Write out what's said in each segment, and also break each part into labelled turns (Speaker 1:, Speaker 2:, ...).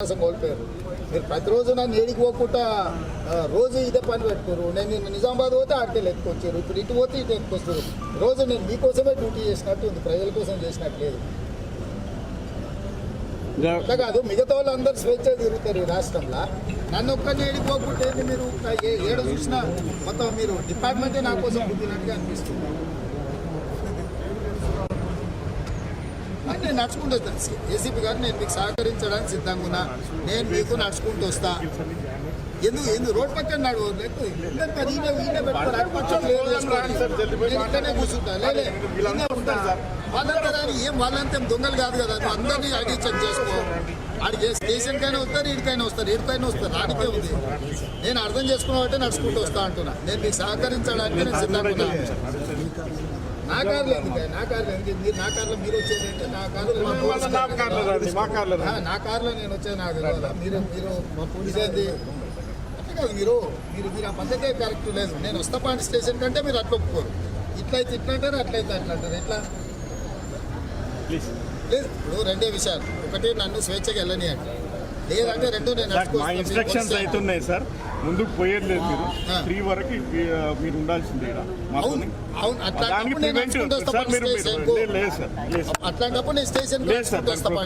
Speaker 1: విశ్వాసం కోల్పోయారు. మీరు ప్రతిరోజు నన్ను ఏడికి పోకుండా రోజు ఇదే పని పెట్టుకోరు. నేను నిన్న నిజామాబాద్ పోతే ఆడికెళ్ళి ఎత్తుకొచ్చారు ఇప్పుడు ఇటు పోతే ఇటు ఎత్తుకొస్తారు రోజు నేను మీకోసమే డ్యూటీ చేసినట్టు ఉంది. ప్రజల కోసం చేసినట్టు లేదు. అట్లా కాదు మిగతా వాళ్ళందరూ స్వేచ్ఛ తిరుగుతారు ఈ రాష్ట్రంలో. నన్ను ఒక్కరిని ఏంది మీరు? ఏడు చూసినా మొత్తం మీరు డిపార్ట్మెంటే నా కోసం పుట్టినట్టుగా అనిపిస్తుంది. అని నేను నడుచుకుంటూ వస్తాను. ఏసీపీ గారు నేను మీకు సహకరించడానికి సిద్ధంగా ఉన్నా. నేను మీకు నడుచుకుంటూ వస్తా. ఎందుకు? ఎందుకు? రోడ్ పక్కన నడు. లేకపోతే కూర్చుంటా. వాళ్ళంతా ఏం? వాళ్ళంతా దొంగలు కాదు కదా. నువ్వు అందరినీ అడిగి చెక్ చేసుకో. ఆడికి స్టేషన్ కైనా వస్తారు ఇడికైనా వస్తారు ఇడికైనా వస్తారు. రానికే ఉంది. నేను అర్థం చేసుకున్న నడుచుకుంటూ వస్తా అంటున్నా. నేను మీకు సహకరించడానికి నేను సిద్ధంగా నా కార్లో ఎందుకు? నా కార్లో ఎందుకు? మీరు నా కార్లో మీరు వచ్చేది అంటే నా కార్లో మా
Speaker 2: కార్లో
Speaker 1: నా కార్లో నేను వచ్చేది నాకు మీరు మీరు మా పోలీస్ ఏంది అట్లా కాదు మీరు మీరు మీరు ఆ పద్ధతే కరెక్ట్ లేదు. నేను వస్తపాండి స్టేషన్ కంటే మీరు అట్లా ఒప్పుకోరు. ఇట్లయితే ఇట్లా అంటారు అట్లయితే అట్లా అంటారు ఎట్లా?
Speaker 2: ప్లీజ్.
Speaker 1: లేదు ఇప్పుడు రెండే విషయాలు. ఒకటి నన్ను స్వేచ్ఛగా వెళ్ళనియండి. లేదంటే రెండు నేను.
Speaker 2: ఇన్స్ట్రక్షన్స్ అవుతున్నాయి సార్. ముందుకు పోయేది లేదు మీరు. త్రీ వరకు మీరు ఉండాల్సిందే.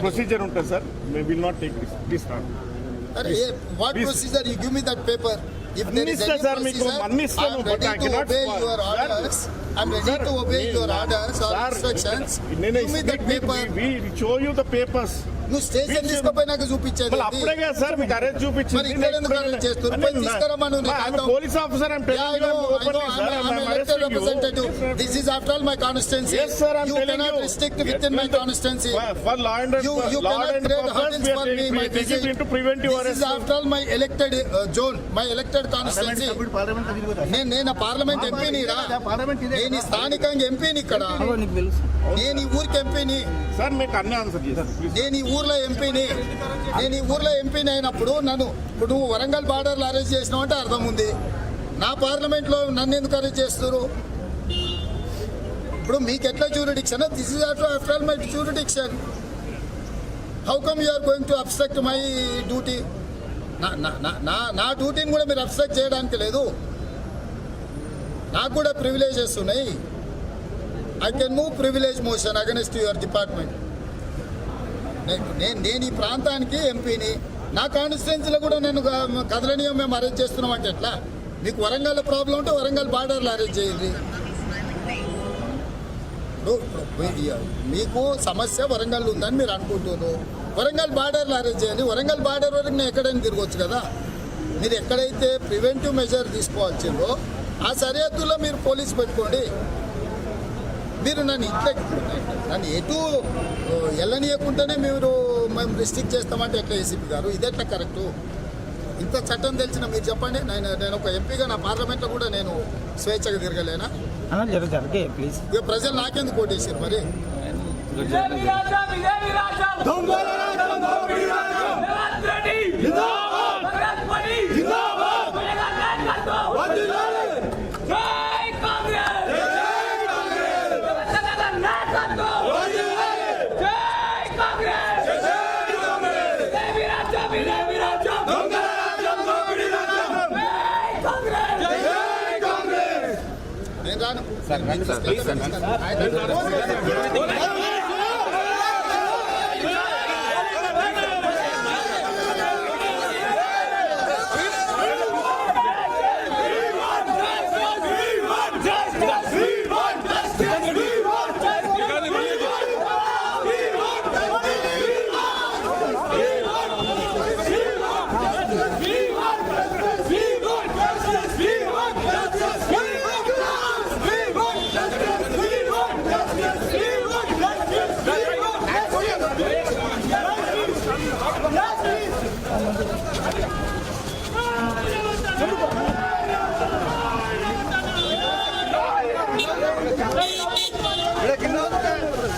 Speaker 2: ప్రొసీజర్ ఉంటుంది sir. May will not take this please wrong
Speaker 1: అరే what
Speaker 2: Please.
Speaker 1: Procedure you give me that paper if there is
Speaker 2: Minister,
Speaker 1: any
Speaker 2: sir, మీకు
Speaker 1: ప్రొసీజర్
Speaker 2: అన్ని ఇస్తాను,
Speaker 1: I
Speaker 2: but I
Speaker 1: ready to
Speaker 2: cannot
Speaker 1: obey
Speaker 2: follow.
Speaker 1: Your
Speaker 2: Sir,
Speaker 1: orders I ready
Speaker 2: Sir,
Speaker 1: to obey
Speaker 2: we-
Speaker 1: your orders or
Speaker 2: Sir,
Speaker 1: instructions.
Speaker 2: నేను
Speaker 1: give me that paper.
Speaker 2: We show you the papers
Speaker 1: నువ్వు station తీసుకుపోయినాక
Speaker 2: చూపించాడు అప్పుడే sir మీకు arrest చూపించింది. Police officer
Speaker 1: అని president representative my constituency
Speaker 2: yes sir. I'm
Speaker 1: you
Speaker 2: telling you.
Speaker 1: restrict with my constituency.
Speaker 2: For law and
Speaker 1: you, you
Speaker 2: law and order
Speaker 1: for నేను నేను parliament ఎంపీని రా. పార్లమెంట్ నేను స్థానికంగా ఎంపీని ఇక్కడ. నేను ఈ ఊరికి ఎంపీని
Speaker 2: సార్
Speaker 1: ఊర్లో ఎంపీని నేను ఈ ఊర్లో ఎంపీని అయినప్పుడు నన్ను ఇప్పుడు నువ్వు వరంగల్ బార్డర్లో అరెస్ట్ చేసినావు అంటే అర్థం ఉంది. నా పార్లమెంట్లో నన్ను ఎందుకు అరెస్ట్ చేస్తున్నారు? ఇప్పుడు మీకు ఎట్లా jurisdiction this is after after all my jurisdiction how come you are going to obstruct my duty నా నా- నా- నా నా డ్యూటీని కూడా మీరు అబ్స్ట్రక్ట్ చేయడానికి లేదు. నాకు కూడా ప్రివిలేజెస్ ఉన్నాయి. I can move privilege motion against your department నేను నేను ఈ ప్రాంతానికి ఎంపీని. నా కాన్స్టిట్యున్సీలో కూడా నేను కదలనీయం మేము అరేంజ్ చేస్తున్నాం అంటే ఎట్లా? మీకు వరంగల్ ప్రాబ్లం ఉంటే వరంగల్ బార్డర్లో అరేంజ్ చేయండి. మీకు సమస్య వరంగల్ ఉందని మీరు అనుకుంటున్నారు. వరంగల్ బార్డర్లో అరేంజ్ చేయండి. వరంగల్ బార్డర్ వరకు నేను ఎక్కడైనా తిరగొచ్చు కదా? మీరు ఎక్కడైతే ప్రివెంటివ్ మెజర్ తీసుకోవాల్సిందో ఆ సరిహద్దులో మీరు పోలీస్ పెట్టుకోండి. మీరు నన్ను ఇట్లా నన్ను ఎటు వెళ్ళనీయకుండానే మీరు మేము రిస్ట్రిక్ట్ చేస్తామంటే ఎట్లా ఏసీపీ గారు ఇదెట్లా కరెక్టు ఇంత చట్టం తెలిసిన మీరు చెప్పండి నేను నేను ఒక ఎంపీగా నా పార్లమెంట్లో కూడా నేను స్వేచ్ఛగా తిరగలేనా ఇక ప్రజలు నాకెందుకు ఓటేసారు మరి
Speaker 3: Let's go!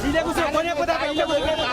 Speaker 3: Ile gusto ko niya po dapat, ile gusto
Speaker 1: ko niya po